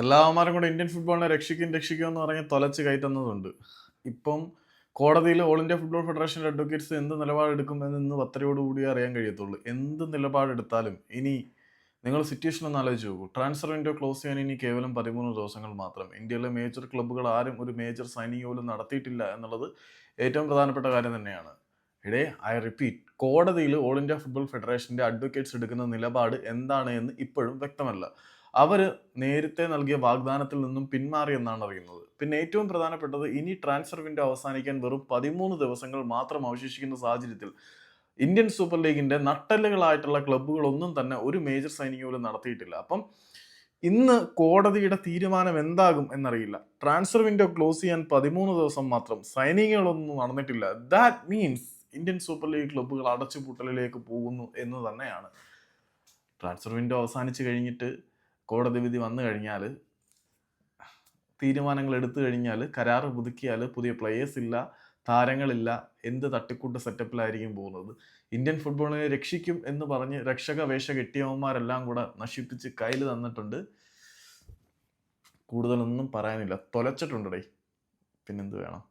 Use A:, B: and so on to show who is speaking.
A: എല്ലാവന്മാരും കൂടെ ഇന്ത്യൻ ഫുട്ബോളിനെ രക്ഷിക്കും രക്ഷിക്കും എന്ന് പറഞ്ഞ് തൊലച്ച് കയറ്റുന്നതുണ്ട്. ഇപ്പം കോടതിയിൽ ഓൾ ഇന്ത്യ ഫുട്ബോൾ ഫെഡറേഷന്റെ അഡ്വക്കേറ്റ്സ് എന്ത് നിലപാടെടുക്കുമെന്ന് ഇന്ന് പത്രയോടുകൂടി അറിയാൻ കഴിയത്തുള്ളൂ. എന്ത് നിലപാടെടുത്താലും ഇനി നിങ്ങൾ സിറ്റുവേഷൻ ഒന്ന് ആലോചിച്ച് നോക്കൂ. ട്രാൻസ്ഫർ വിൻഡോ ക്ലോസ് ചെയ്യാൻ ഇനി കേവലം പതിമൂന്ന് ദിവസങ്ങൾ മാത്രം. ഇന്ത്യയിലെ മേജർ ക്ലബ്ബുകൾ ആരും ഒരു മേജർ സൈനിങ് പോലും നടത്തിയിട്ടില്ല എന്നുള്ളത് ഏറ്റവും പ്രധാനപ്പെട്ട കാര്യം തന്നെയാണ്. ഇടേ ഐ റിപ്പീറ്റ് കോടതിയിൽ ഓൾ ഇന്ത്യ ഫുട്ബോൾ ഫെഡറേഷന്റെ അഡ്വക്കേറ്റ്സ് എടുക്കുന്ന നിലപാട് എന്താണ് എന്ന് ഇപ്പോഴും വ്യക്തമല്ല. അവർ നേരത്തെ നൽകിയ വാഗ്ദാനത്തിൽ നിന്നും പിന്മാറി എന്നാണ് അറിയുന്നത്. പിന്നെ ഏറ്റവും പ്രധാനപ്പെട്ടത് ഇനി ട്രാൻസ്ഫർ വിൻഡോ അവസാനിക്കാൻ വെറും പതിമൂന്ന് ദിവസങ്ങൾ മാത്രം അവശേഷിക്കുന്ന സാഹചര്യത്തിൽ ഇന്ത്യൻ സൂപ്പർ ലീഗിന്റെ നട്ടലുകളായിട്ടുള്ള ക്ലബ്ബുകളൊന്നും തന്നെ ഒരു മേജർ സൈനിങ് പോലും നടത്തിയിട്ടില്ല. അപ്പം ഇന്ന് കോടതിയുടെ തീരുമാനം എന്താകും എന്നറിയില്ല. ട്രാൻസ്ഫർ വിൻഡോ ക്ലോസ് ചെയ്യാൻ പതിമൂന്ന് ദിവസം മാത്രം സൈനികങ്ങളൊന്നും നടന്നിട്ടില്ല. That means Indian super league ക്ലബ്ബുകൾ അടച്ചുപൂട്ടലിലേക്ക് പോകുന്നു എന്ന് തന്നെയാണ്. ട്രാൻസ്ഫർ വിൻഡോ അവസാനിച്ച് കഴിഞ്ഞിട്ട് കോടതി വിധി വന്നു കഴിഞ്ഞാൽ തീരുമാനങ്ങൾ എടുത്തു കഴിഞ്ഞാൽ കരാർ പുതുക്കിയാൽ പുതിയ പ്ലേയേഴ്സ് ഇല്ല താരങ്ങളില്ല എന്ത് തട്ടിക്കൂട്ട് സെറ്റപ്പിലായിരിക്കും പോകുന്നത്? ഇന്ത്യൻ ഫുട്ബോളിനെ രക്ഷിക്കും എന്ന് പറഞ്ഞ് രക്ഷക വേഷ കെട്ടിയവന്മാരെല്ലാം കൂടെ നശിപ്പിച്ച് കയ്യിൽ തന്നിട്ടുണ്ട്. കൂടുതലൊന്നും പറയാനില്ല. തൊലച്ചിട്ടുണ്ടടേ. പിന്നെന്ത് വേണം?